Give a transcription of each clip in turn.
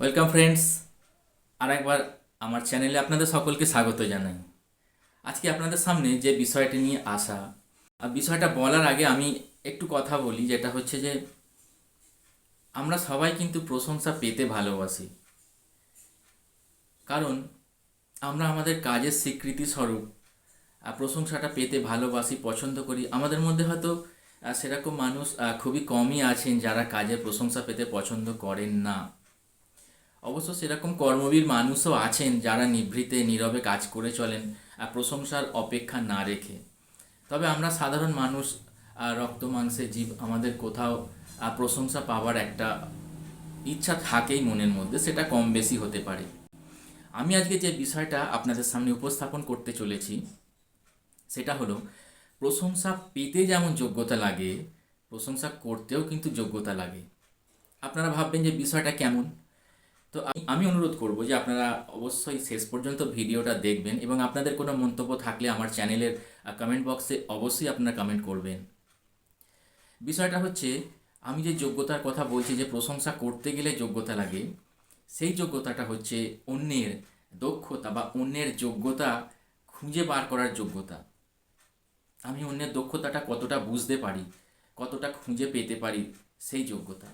Welcome friends আর একবার আমার চ্যানেলে আপনাদের সকলকে স্বাগত জানাই। আজকে আপনাদের সামনে যে বিষয়টি নিয়ে আসা আর বিষয়টা বলার আগে আমি একটু কথা বলি, যেটা হচ্ছে যে আমরা সবাই কিন্তু প্রশংসা পেতে ভালোবাসি। কারণ আমরা আমাদের কাজের স্বীকৃতি স্বরূপ প্রশংসাটা পেতে ভালোবাসি, পছন্দ করি। আমাদের মধ্যে হয়তো সেরকম মানুষ খুবই কমই আছেন যারা কাজের প্রশংসা পেতে পছন্দ করেন না। অবশ্য সেরকম কর্মবীর মানুষও আছেন যারা নিভৃতে, নীরবে কাজ করে চলেন আর প্রশংসার অপেক্ষা না রেখে। তবে আমরা সাধারণ মানুষ রক্ত মাংসের জীব আমাদের কোথাও প্রশংসা পাওয়ার একটা ইচ্ছা থাকেই মনের মধ্যে, সেটা কম বেশি হতে পারে। আমি আজকে যে বিষয়টা আপনাদের সামনে উপস্থাপন করতে চলেছি, সেটা হলো, প্রশংসা পেতে যেমন যোগ্যতা লাগে, প্রশংসা করতেও কিন্তু যোগ্যতা লাগে। আপনারা ভাববেন যে বিষয়টা কেমন? তো আমি অনুরোধ করব যে আপনারা অবশ্যই শেষ পর্যন্ত ভিডিওটা দেখবেন এবং আপনাদের কোনো মন্তব্য থাকলে আমার চ্যানেলের কমেন্ট বক্সে অবশ্যই আপনারা কমেন্ট করবেন। বিষয়টা হচ্ছে, আমি যে যোগ্যতার কথা বলছি, যে প্রশংসা করতে গেলে যোগ্যতা লাগে, সেই যোগ্যতাটা হচ্ছে অন্যের দক্ষতা বা অন্যের যোগ্যতা খুঁজে বার করার যোগ্যতা। আমি অন্যের দক্ষতাটা কতটা বুঝতে পারি, কতটা খুঁজে পেতে পারি, সেই যোগ্যতা।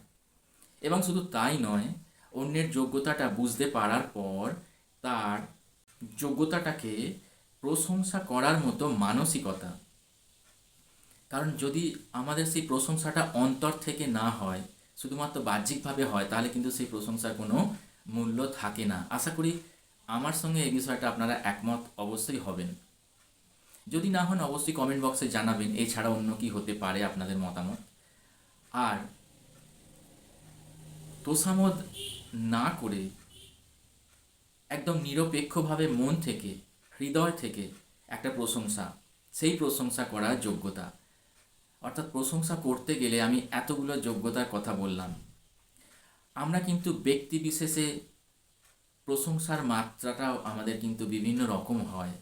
এবং শুধু তাই নয় অন্যের যোগ্যতাটা বুঝতে পারার পর তার যোগ্যতাটাকে প্রশংসা করার মতো মানসিকতা। কারণ যদি আমাদের সেই প্রশংসাটা অন্তর থেকে না হয়, শুধুমাত্র বাহ্যিকভাবে হয়, তাহলে কিন্তু সেই প্রশংসার কোনো মূল্য থাকে না। আশা করি আমার সঙ্গে এই বিষয়টা আপনারা একমত অবশ্যই হবেন। যদি না হন অবশ্যই কমেন্ট বক্সে জানাবেন, এছাড়া অন্য কি হতে পারে আপনাদের মতামত। আর তোষামদ না করে একদম নিরপেক্ষভাবে মন থেকে, হৃদয় থেকে একটা প্রশংসা, সেই প্রশংসা করার যোগ্যতা। অর্থাৎ প্রশংসা করতে গেলে আমি এতগুলো যোগ্যতার কথা বললাম। আমরা কিন্তু ব্যক্তি বিশেষে প্রশংসার মাত্রাটাও আমাদের কিন্তু বিভিন্ন রকম হয়।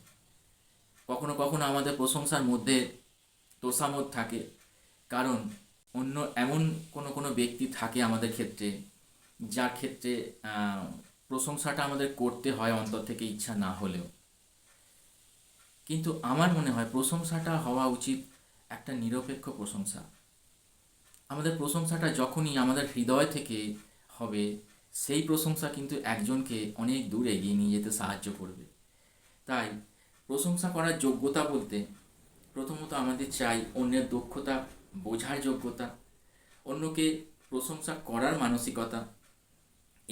কখনো কখনো আমাদের প্রশংসার মধ্যে তোষামত থাকে, কারণ অন্য এমন কোনো কোনো ব্যক্তি থাকে আমাদের ক্ষেত্রে যার ক্ষেত্রে প্রশংসাটা আমাদের করতে হয় অন্তর থেকে ইচ্ছা না হলেও। কিন্তু আমার মনে হয় প্রশংসাটা হওয়া উচিত একটা নিরপেক্ষ প্রশংসা। আমাদের প্রশংসাটা যখনই আমাদের হৃদয় থেকে হবে, সেই প্রশংসা কিন্তু একজনকে অনেক দূর এগিয়ে নিয়ে যেতে সাহায্য করবে। তাই প্রশংসা করার যোগ্যতা বলতে প্রথমত আমাদের চাই অন্যের দক্ষতা, বোঝার যোগ্যতা, অন্যকে প্রশংসা করার মানসিকতা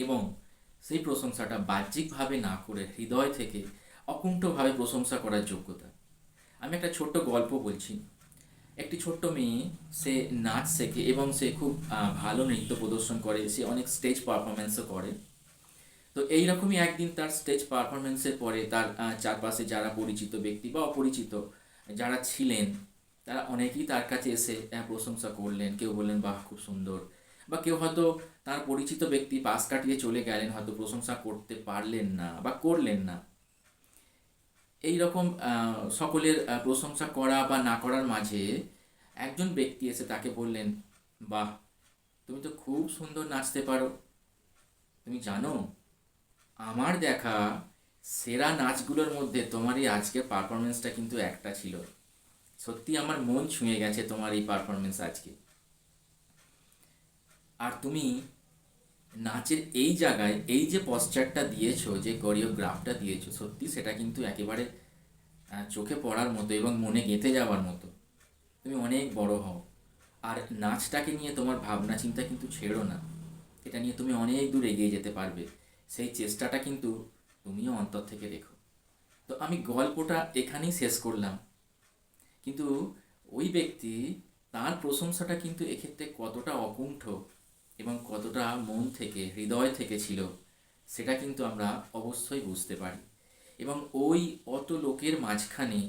এবং সেই প্রশংসাটা বাহ্যিকভাবে না করে হৃদয় থেকে অকুণ্ঠভাবে প্রশংসা করার যোগ্যতা। আমি একটা ছোট্ট গল্প বলছি। একটি ছোট্ট মেয়ে, সে নাচ শেখে এবং সে খুব ভালো নৃত্য প্রদর্শন করে। সে অনেক স্টেজ পারফরমেন্সও করে। তো এইরকমই একদিন তার স্টেজ পারফরমেন্সের পরে তার চারপাশে যারা পরিচিত ব্যক্তি বা অপরিচিত যারা ছিলেন, তারা অনেকেই তার কাছে এসে প্রশংসা করলেন। কেউ বললেন, বাহ, খুব সুন্দর। বা কেউ হয়তো তার পরিচিত ব্যক্তি পাশ কাটিয়ে চলে গেলেন, হয়তো প্রশংসা করতে পারলেন না বা করলেন না। এই রকম সকলের প্রশংসা করা বা না করার মাঝে একজন ব্যক্তি এসে তাকে বললেন, বাহ, তুমি তো খুব সুন্দর নাচতে পারো। তুমি জানো, আমার দেখা সেরা নাচগুলোর মধ্যে তোমার এই আজকের পারফরমেন্সটা কিন্তু একটা ছিল। সত্যি আমার মন ছুঁয়ে গেছে তোমার এই পারফরমেন্স আজকে। আর তুমি নাচের এই জায়গায়, এই যে পশ্চারটা দিয়েছ, যে কোরিওগ্রাফটা দিয়েছ, সত্যি সেটা কিন্তু একেবারে চোখে পড়ার মতো এবং মনে গেঁথে যাওয়ার মতো। তুমি অনেক বড় হও। আর নাচটাকে নিয়ে তোমার ভাবনা চিন্তা কিন্তু ছেড়ো না। এটা নিয়ে তুমি অনেক দূর এগিয়ে যেতে পারবে। সেই চেষ্টাটা কিন্তু তুমিও অন্তর থেকে রেখো। তো আমি গল্পটা এখানেই শেষ করলাম। কিন্তু ওই ব্যক্তি, তার প্রশংসাটা কিন্তু এক্ষেত্রে কতটা অকুণ্ঠ এবং কতটা মন থেকে, হৃদয় থেকে ছিল, সেটা কিন্তু আমরা অবশ্যই বুঝতে পারি। এবং ওই অত লোকের মাঝখানে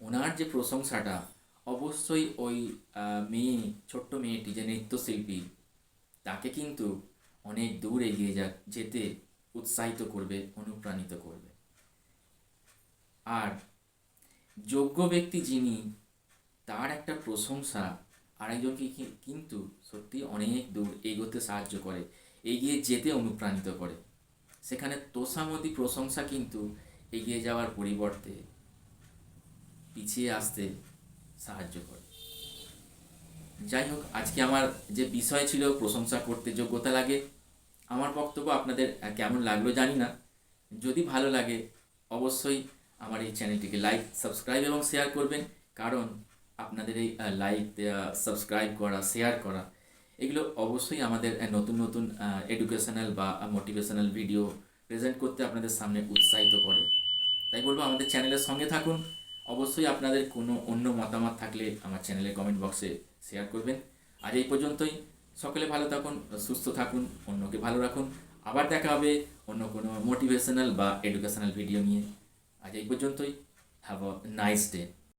ওনার যে প্রশংসাটা, অবশ্যই ওই মেয়ে, ছোট্ট মেয়েটি, যে নৃত্যশিল্পী, তাকে কিন্তু অনেক দূর এগিয়ে যা, যেতে উৎসাহিত করবে, অনুপ্রাণিত করবে। আর যোগ্য ব্যক্তি যিনি, তার একটা প্রশংসা আরেকজনকে কিন্তু সত্যি অনেক দূর এগোতে সাহায্য করে, এগিয়ে যেতে অনুপ্রাণিত করে। সেখানে তোষামতি প্রশংসা কিন্তু এগিয়ে যাওয়ার পরিবর্তে পিছিয়ে আসতে সাহায্য করে। যাই হোক, আজকে আমার যে বিষয় ছিল প্রশংসা করতে যোগ্যতা লাগে, আমার বক্তব্য আপনাদের কেমন লাগল জানি না। যদি ভালো লাগে, অবশ্যই আমার এই চ্যানেলটিকে লাইক, সাবস্ক্রাইব এবং শেয়ার করবেন, কারণ আপনাদের এই লাইক দেওয়া সাবস্ক্রাইব করা শেয়ার করা, এগুলো অবশ্যই আমাদের নতুন নতুন এডুকেশনাল বা মোটিভেশনাল ভিডিও প্রেজেন্ট করতে আপনাদের সামনে উৎসাহিত করে। তাই বলব আমাদের চ্যানেলের সঙ্গে থাকুন। অবশ্যই আপনাদের কোনো অন্য মতামত থাকলে আমার চ্যানেলের কমেন্ট বক্সে শেয়ার করবেন। আজ এই পর্যন্তই। সকলে ভালো থাকুন, সুস্থ থাকুন, অন্যকে ভালো রাখুন। আবার দেখা হবে অন্য কোনো মোটিভেশনাল বা এডুকেশনাল ভিডিও নিয়ে। আজ এই পর্যন্তই। Have a nice day